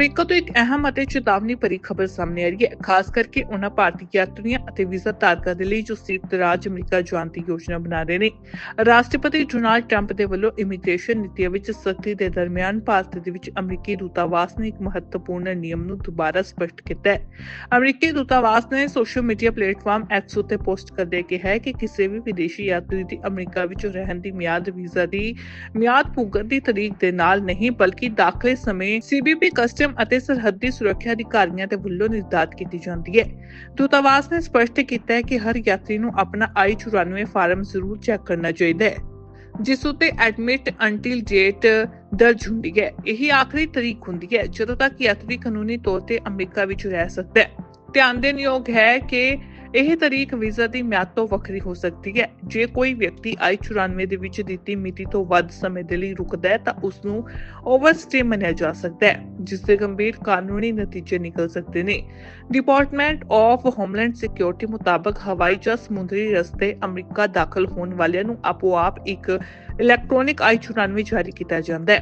America ਤੋਂ ਇੱਕ ਅਹਿਮ ਅਤੇ ਚੇਤਾਵਨੀ ਭਰੀ ਖਬਰ ਸਾਹਮਣੇ ਆ ਰਹੀ ਹੈ, ਖਾਸ ਕਰਕੇ ਉਹਨਾਂ ਭਾਰਤੀ ਯਾਤਰੀਆਂ ਅਤੇ ਵੀਜ਼ਾ ਧਾਰਕਾਂ ਦੇ ਲਈ ਜੋ ਸੰਯੁਕਤ ਰਾਜ ਅਮਰੀਕਾ ਜਾਣ ਦੀ ਯੋਜਨਾ ਬਣਾ ਰਹੇ ਨੇ। ਰਾਸ਼ਟਰਪਤੀ ਡੋਨਾਲਡ ਟਰੰਪ ਦੇ ਵੱਲੋਂ ਇਮੀਗ੍ਰੇਸ਼ਨ ਨੀਤੀਆਂ ਵਿੱਚ ਸਖਤੀ ਦੇ ਦਰਮਿਆਨ ਭਾਰਤ ਦੇ ਵਿੱਚ ਅਮਰੀਕੀ ਦੂਤਾਵਾਸ ਨੇ ਇੱਕ ਮਹੱਤਵਪੂਰਨ ਨਿਯਮ ਨੂੰ ਦੁਬਾਰਾ ਸਪਸ਼ਟ ਕੀਤਾ ਹੈ। ਅਮਰੀਕੀ ਦੂਤਾਵਾਸ ਨੇ ਸੋਸ਼ਲ ਮੀਡੀਆ ਪਲੇਟਫਾਰਮ ਐਕਸ ਉੱਤੇ ਪੋਸਟ ਕਰਦੇ ਕਿਹਾ ਹੈ ਕਿ ਕਿਸੇ ਵੀ ਵਿਦੇਸ਼ੀ ਯਾਤਰੀ ਦੀ ਅਮਰੀਕਾ ਵਿੱਚ ਰਹਿਣ ਦੀ ਮਿਆਦ, ਵੀਜ਼ਾ ਦੀ ਮਿਆਦ ਪੁੱਗਣ ਦੀ ਤਰੀਕ ਦੇ ਨਾਲ ਨਹੀਂ, ਬਲਕਿ ਦਾਖਲੇ ਸਮੇਂ ਸੀਬੀਪੀ ਕਸਟਮ ਅਤੇ ਸਰਹੱਦੀ ਸੁਰੱਖਿਆ ਅਧਿਕਾਰੀਆਂ ਦੇ ਵੱਲੋਂ ਨਿਰਧਾਰਤ ਕੀਤੀ ਜਾਂਦੀ ਹੈ। ਦੂਤਾਵਾਸ ਨੇ ਸਪਸ਼ਟ ਕੀਤਾ ਹੈ ਕਿ ਹਰ ਯਾਤਰੀ ਨੂੰ ਆਪਣਾ I-94 ਫਾਰਮ ਜ਼ਰੂਰ ਚੈੱਕ ਕਰਨਾ ਚਾਹੀਦਾ ਹੈ, ਜਿਸ ਉਤੇ ਐਡਮਿਟ ਅੰਟਿਲ ਡੇਟ ਦਰਜ ਹੁੰਦੀ ਹੈ। ਇਹੀ ਆਖਰੀ ਤਰੀਕ ਹੁੰਦੀ ਹੈ, ਜਦੋਂ ਤੱਕ ਯਾਤਰੀ ਕਾਨੂੰਨੀ ਤੌਰ ਤੇ ਅਮਰੀਕਾ ਵਿੱਚ ਰਹਿ ਸਕਦਾ ਹੈ। ਧਿਆਨ ਦੇਣ ਯੋਗ ਹੈ ਕਿ ਇਹ ਤਰੀਕ ਵੀਜ਼ਾ ਦੀ ਮਿਆਦ ਤੋਂ ਵੱਖਰੀ ਹੋ ਸਕਦੀ ਹੈ। ਜੇ ਕੋਈ ਵਿਅਕਤੀ ਆਈ 94 ਦੇ ਵਿੱਚ ਦਿੱਤੀ ਮਿਤੀ ਤੋਂ ਵੱਧ ਸਮੇਂ ਦੇ ਲਈ ਰੁਕਦਾ ਹੈ, ਤਾਂ ਉਸ ਨੂੰ ਓਵਰਸਟੇ ਮੰਨਿਆ ਜਾ ਸਕਦਾ ਹੈ, ਜਿਸ ਦੇ ਗੰਭੀਰ ਕਾਨੂੰਨੀ ਨਤੀਜੇ ਨਿਕਲ ਸਕਦੇ ਨੇ। ਡਿਪਾਰਟਮੈਂਟ ਆਫ ਹੋਮਲੈਂਡ ਸਿਕਿਉਰਿਟੀ ਮੁਤਾਬਕ ਹਵਾਈ ਜਾਂ ਸਮੁੰਦਰੀ ਰਸਤੇ ਅਮਰੀਕਾ ਦਾਖਲ ਹੋਣ ਵਾਲਿਆਂ ਨੂੰ ਆਪੋ ਆਪ ਇੱਕ ਇਲੈਕਟ੍ਰੋਨਿਕ ਆਈ 94 ਜਾਰੀ ਕੀਤਾ ਜਾਂਦਾ ਹੈ।